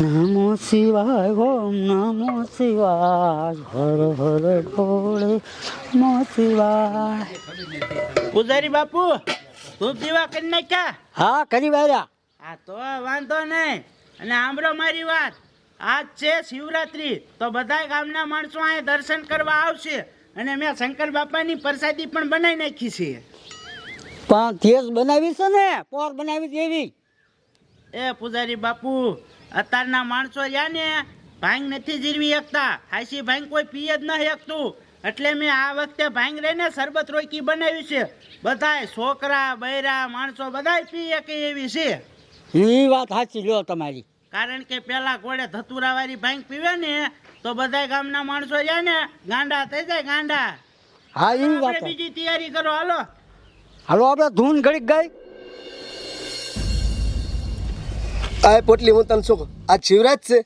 નમો શિવાય ઓમ નમો શિવાય હર હર ભોળે નમો શિવાય. પૂજારી બાપુ તું દીવા કરી નાખ્યા? હા કરી વાર્યા. આ તો વાંધો નહીં. અને સાંભળો મારી વાત. આજ છે શિવરાત્રી તો બધા ગામના માણસો અહીં દર્શન કરવા આવશે. અને મેં શંકર બાપાની પ્રસાદી પણ બનાવી નાખી છે. પણ તેજ બનાવી છે ને પોર બનાવી એવી. એ પૂજારી બાપુ અત્યારના માણસો રહ્યા ને ભાંગ નથી જીરવી શકતા. હાસી ભાંગ કોઈ પીએ જ ન શકતું. એટલે મેં આ વખતે ભાંગ રહીને શરબત રોકી બનાવી છે. બધાય છોકરા બૈરા માણસો બધાય પી શકે એવી છે. એ વાત સાચી લો તમારી. કારણ કે પેલા ઘોડે ધતુરાવાળી ભાંગ પીવે ને તો બધા ગામના માણસો જાય ને ગાંડા થઈ જાય ગાંડા. હા એ વાત. બીજી તૈયારી કરો હાલો. હાલો આપણે ધૂન ઘડીક ગઈ. આ પોટલી હું તને શું આ શિવરાજ છે?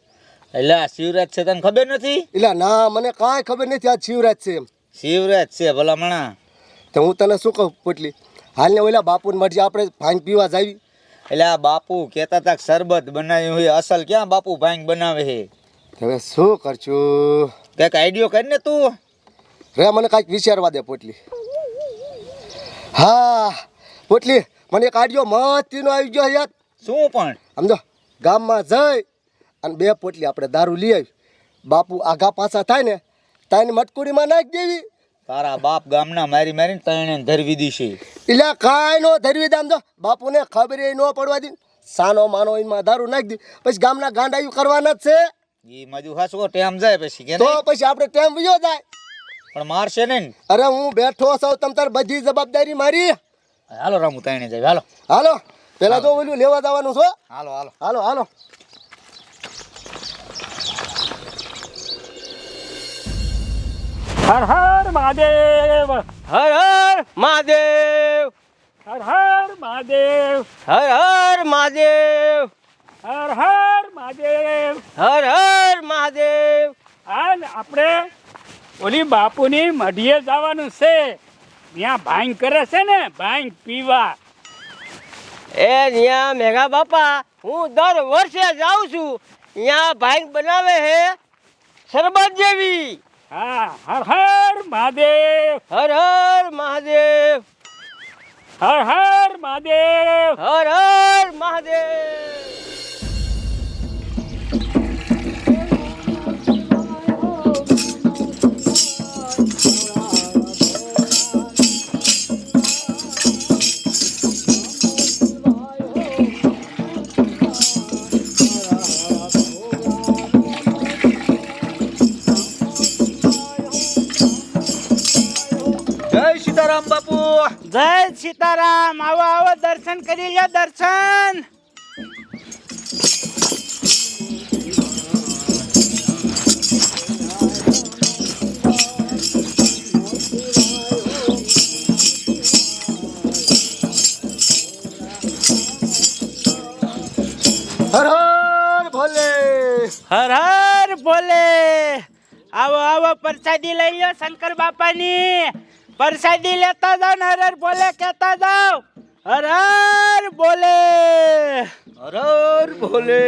એટલે આ શિવરાજ છે તને ખબર નથી? એટલે ના મને કાંઈ ખબર નથી આ શિવરાજ છે એમ. શિવરાજ છે ભલામણા. તો હું તને શું કહું પોટલી? હાલને ઓલા બાપુને મરજી આપણે ભાંગ પીવા જાવી. એટલે આ બાપુ કહેતા હતા શરબત બનાવ્યું હોય અસલ ક્યાં બાપુ ભાંગ બનાવે છે? હવે શું કરશું? કંઈક આઈડિયો કર ને તું. રે મને કાંઈક વિચારવા દે પોટલી. હા પોટલી મને એક આડિયો મસ્તીનો આવી ગયો યાદ શું પણ? સમજો ગામમાં જઈ અને બે પોટલી આપણે દારૂ લઈ આવી બાપુ આઘા પાછા થાય ને તાની મટકુડીમાં નાખી દેવી. તારા બાપ ગામના મારી મારીને તણે ધરવી દીશે. એટલે કાંઈ નો ધરવી દામ જો. બાપુને ખબર ન પડવા દી. સાનો માનો એમાં દારૂ નાખી દી. પછી ગામના ગાંડાયું કરવાના જ છે. એ મજુ હાસકો ટેમ જાય પછી કે તો પછી આપણે ટેમ વિયો જાય. પણ મારશે નહીં ને? અરે હું બેઠો છું તમ તાર બધી જવાબદારી મારી. હાલો રામુ તાણે જાય. હાલો. હાલો. પેલા તો ઓલું લેવા જવાનું છો. હાલો હાલો. હાલો હાલો. હર હર મહાદેવ. હર હર મહાદેવ. હર હર મહાદેવ. હર હર મહાદેવ. હર હર મહાદેવ. હર હર મહાદેવ. અને આપણે ઓલી બાપુની મઢીએ જવાનું છે. ત્યાં ભાંગ કરે છે ને ભાંગ પીવા. એ ત્યાં મેઘા બાપા હું દર વર્ષે જાઉં છું. ત્યાં ભાઈ બનાવે છે શરબત જેવી. હા હર હર મહાદેવ. હર હર મહાદેવ. હર હર મહાદેવ. હર હર મહાદેવ. સીતારામ આવો આવો દર્શન કરી લ્યો દર્શન. હર હર ભોલે. હર હર બોલે આવો આવો પરસાદી લઈ લો શંકર બાપાની. પ્રસાદી લેતા જાઓ ને હર હર બોલે કહેતા જાઓ હર હર બોલે. હરર ભોલે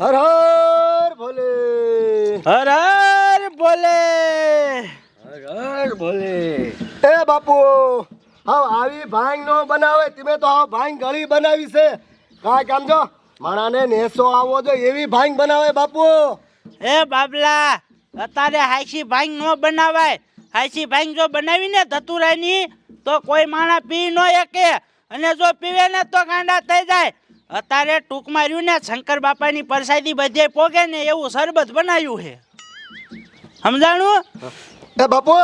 હર હર ભોલે હર હર બોલે. હરર ભોલે એ બાપુ હા આવી ભાંગ નો બનાવે તમે તો આ ભાંગ ગળી બનાવી છે. કાંઈ કામ જો માણાને નેસો આવો જો એવી ભાંગ બનાવે બાપુ. એ બાબલા અત્યારે હાઈસી ભાંગ ન બનાવાય. હાઈસી ભાંગ જો બનાવીને ધતુરાની તો કોઈ માણા પી ન શકે. અને જો પીવે ને તો ગાંડા થઈ જાય. અત્યારે ટૂંકમાં રહ્યું ને શંકર બાપાની પરસાદી બધે પોગે ને એવું શરબત બનાવ્યું છે. સમજાણું? એ બાપુ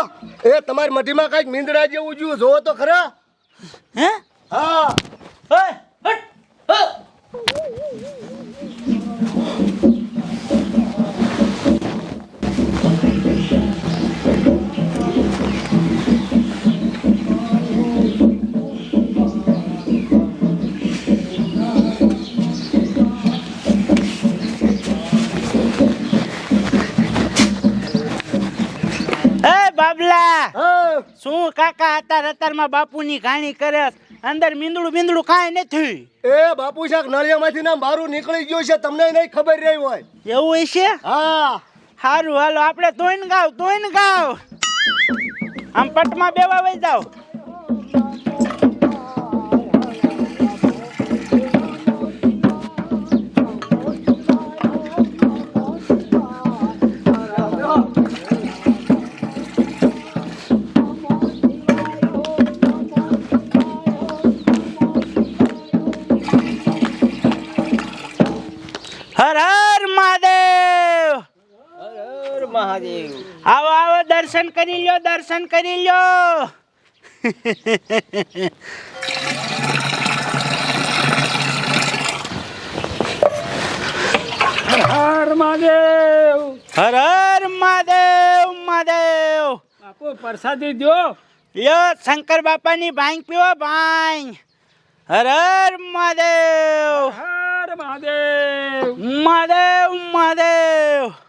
એ તમારી મઢીમાં કંઈક મીંદડા જેવું જોયું જોવો તો ખરા. હે? હા. હટ હટ, અત્યારમાં બાપુની ઘાણી કરે અંદર મીંદડું મીંદડું કાંઈ નથી. એ બાપુ શાક નળિયામાંથી ના મારું નીકળી ગયું છે તમને નહીં ખબર રહી હોય. એવું છે? હા. સારું હાલો આપણે તોઈન ગાવ તોઈન ગાવ. આમ પટમાં બેવા વઈ જાવ દર્શન કરી લ્યો દર્શન કરી લ્યો. હર મહાદેવ. હર હર મહાદેવ મહાદેવ. બાપુ પ્રસાદી દો લ્યો શંકર બાપાની ભાંગ પીવો ભાંગ. હર હર મહાદેવ. હર મહાદેવ. મહાદેવ મહાદેવ.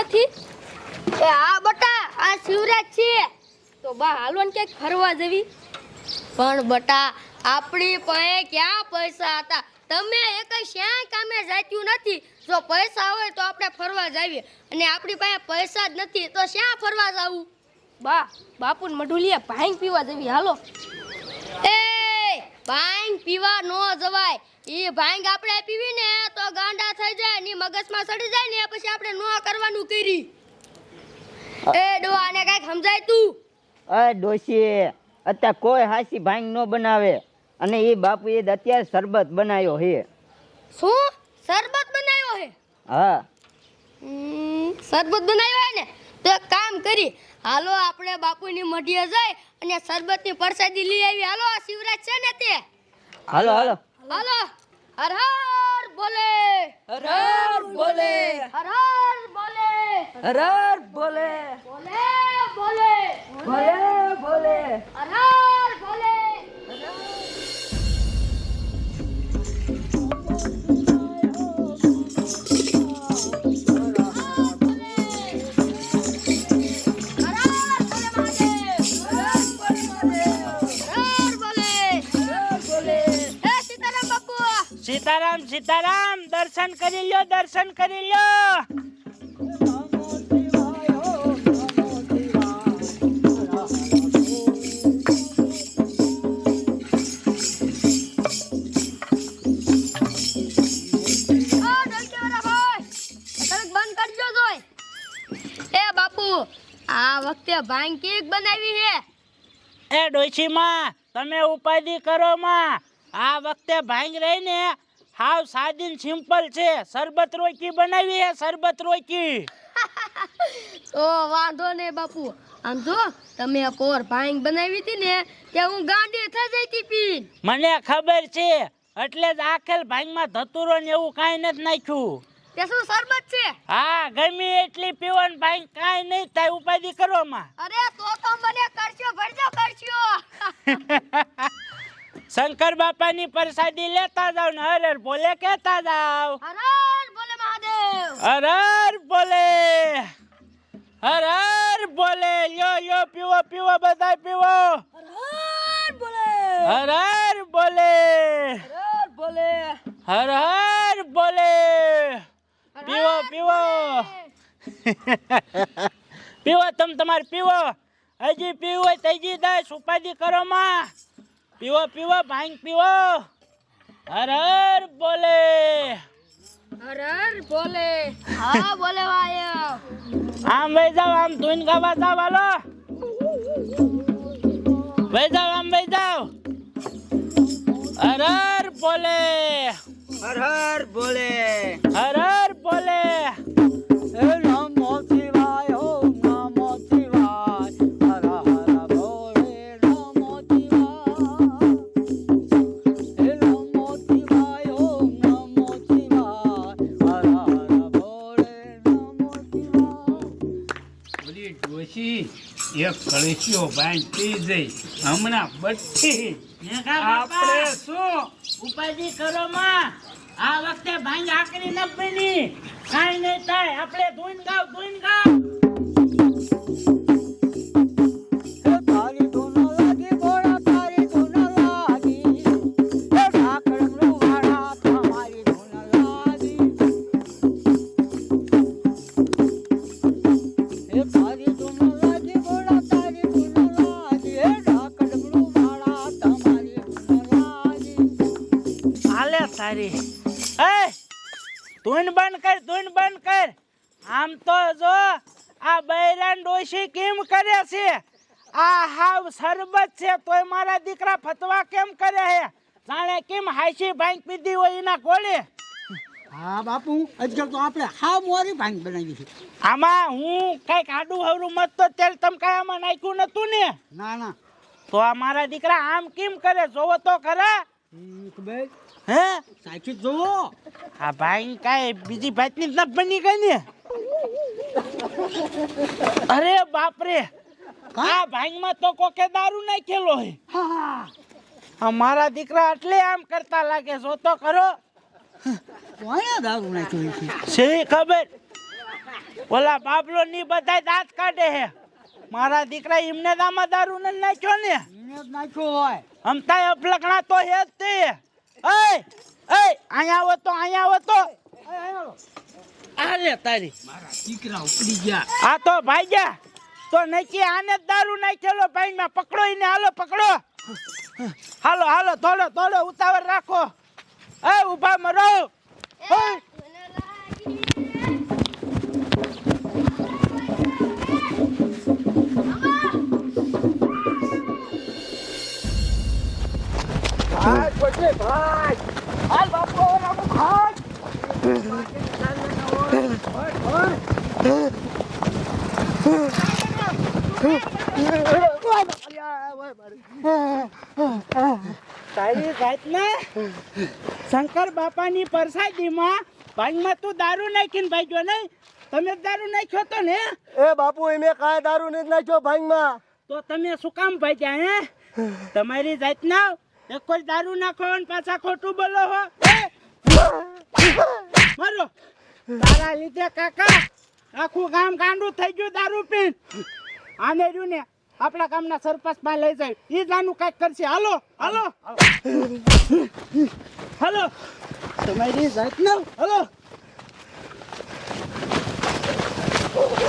નથી? એ આ બટા, આ શિવરાજ છે. તો બા, હાલો ને ક્યાંક ફરવા જવી. પણ બટા, આપણી પાસે ક્યાં પૈસા હતા? તમે એક શ્યાં કામે જાચ્યું નથી. જો પૈસા હોય તો આપણે ફરવા જાવીએ અને આપણી પાસે પૈસા જ નથી, તો શ્યાં ફરવા જાવું? બા, બાપુને મઢુલીએ ભાંગ પીવા જવી, હાલો. એ, ભાંગ પીવા ન જવાય. ઈ ભાંગ આપણે પીવી ને તો ગાંડા થઈ જાય ની મગજમાં સડી જાય ને પછી આપણે નો કરવાનું કરી. એ ડોહાને કંઈક સમજાય તું? એ ડોશી અત્યારે કોઈ હાસી ભાંગ ન બનાવે. અને એ બાપુ એ અત્યારે શરબત બનાવ્યો હે શું? શરબત બનાવ્યો હે. હા શરબત બનાવ્યો હે ને? તો એક કામ કરી હાલો આપણે બાપુની મઢીએ જઈ અને શરબતની પ્રસાદી લઈ આવી. હાલો આ શિવરાજ છે ને તે? હાલો હાલો. હાલો. હર હર બોલે. હર હર બોલે. હર હર બોલે. હર હર બોલે. બોલે બોલે. બોલે બોલે. હર હર બોલે. સીતારામ દર્શન કરી લ્યો દર્શન કરી લ્યો. એ બાપુ આ વખતે ભાંગ કેક બનાવી હે એ ડોશીમાં તમે ઉપાધિ કરો માં. આ વખતે ભાંગ રહીને હાવ સાદી સિમ્પલ છે. શરબત રોકી બનાવી હે શરબત રોકી તો વાંધો નહીં બાપુ. આમ જો તમે કોર ભાંગ બનાવી હતી ને કે હું ગાંડી થઈ જઈ હતી પીન. મને ખબર છે એટલે જ આખેલ ભાંગમાં ધતુરો ને એવું કાંઈ નથી નાખ્યું. તે શું શરબત છે? હા ગમે એટલી પીવન ભાઈ કાંઈ નહીં થાય ઉપાધિ કરવામાં અરે તો તો મને કરશો ભરજો કરશો. શંકર બાપાની પ્રસાદી લેતા જાવ ને હર હર બોલે કેતા જાવ. હર હર બોલે મહાદેવ. હર હર બોલે. હર હર બોલે. યો યો પીવો પીવો બધા પીવો. હર બોલે. હર હર બોલે. હર બોલે. હર હર બોલે. પીવો પીવો. પીવો તમ તમારે પીવો. હજી પીવું હોય તો હજી દસ ઉપાધિ કરો માં. પીવો પીવો ભાંગ પીવો. હર હર બોલે. હર હર બોલે. હા બોલે ભાઈ આમ વહી જાવ આમ તુઈન ગાવા જાવ હાલો. વહી જાવ આમ વહી જાવ હર હર બોલે. હર હર બોલે. હર હર બોલે. ભાઈ પી જઈ. હમણાં બધી આપણે શું? ઉપાધિ કરો માં. આ વખતે ભાંગ આકરી ન બની કાઈ નહીં થાય આપણે ધૂન ગાવ ધૂન ગાવ. તારી. એ ધૂન બંધ કર ધૂન બંધ કર. આમ તો જો આ બૈરાન ડોશી કેમ કરે છે? આ હાવ સરબત છે તોય મારા દીકરા ફતવા કેમ કરે હે? જાણે કેમ હાઈસી ભાંગ પીધી હોય એના કોળે હા બાપુ આજકાલ તો આપણે હાવ મોરી ભાંગ બનાવી છે. આમાં હું કંઈક આડું હવરું મત તો તેલ તમ કાંઈ આમાં નાખ્યું નતું ને? ના ના. તો આ મારા દીકરા આમ કેમ કરે? જોવો તો ખરા. ભાઈ હે? સાચું જોવો આ ભાઈ કાંઈ બીજી ભાતની તપ બની ગઈ ને? અરે બાપરે આ ભાઈમાં તો કોકે દારૂ નાખેલો હે. આ મારા દીકરા એટલે આમ કરતા લાગે જો તો ખરો કોયા દારૂ નાખ્યું છે? છે ખબર? ઓલા બાબલો ની બધા દાંત કાઢે હે. મારા દીકરા એમને દામાં દારૂ ને નાખ્યો ને? નાખ્યો હોય. અમતા અફલકણા તો હે જ તે. એય એ અહીંયા આવો તો અહીંયા આવો તો. આલે તારી. દીકરા ઉપડી ગયા. આ તો તો નક્કી આને દારૂ નાખેલો ભાઈ માં પકડો એને હાલો પકડો. હાલો હાલો થોડો થોડો ઉતાવળ રાખો. એ ઊભા મરો. એ, ભાઈ. ભાઈ હાલ બાપુ બાપુ ખાટ. તારી જાતને શંકર બાપાની પરસાદીમાં ભાઈમાં તું દારૂ નાખીને ભાગ્યો નહીં? તમે દારૂ નાખ્યો તો ને? એ બાપુ એમે કાંઈ દારૂ નથી નાખ્યો ભાઈમાં તો તમે શું કામ ભાગ્યા હે? તમારી જાતના એક કોઈ દારૂ નાખો ને પાછા ખોટું બોલો હો. મારો. તારા લીધે કાકા, આખું ગામ ગાંડું થઈ ગયું દારૂ પીન. આને રહ્યું ને આપણા ગામના સરપંચમાં લઈ જાય. એ જ કાંઈક કરશે. હાલો હાલો. હાલો. તમારી જાત ના હાલો.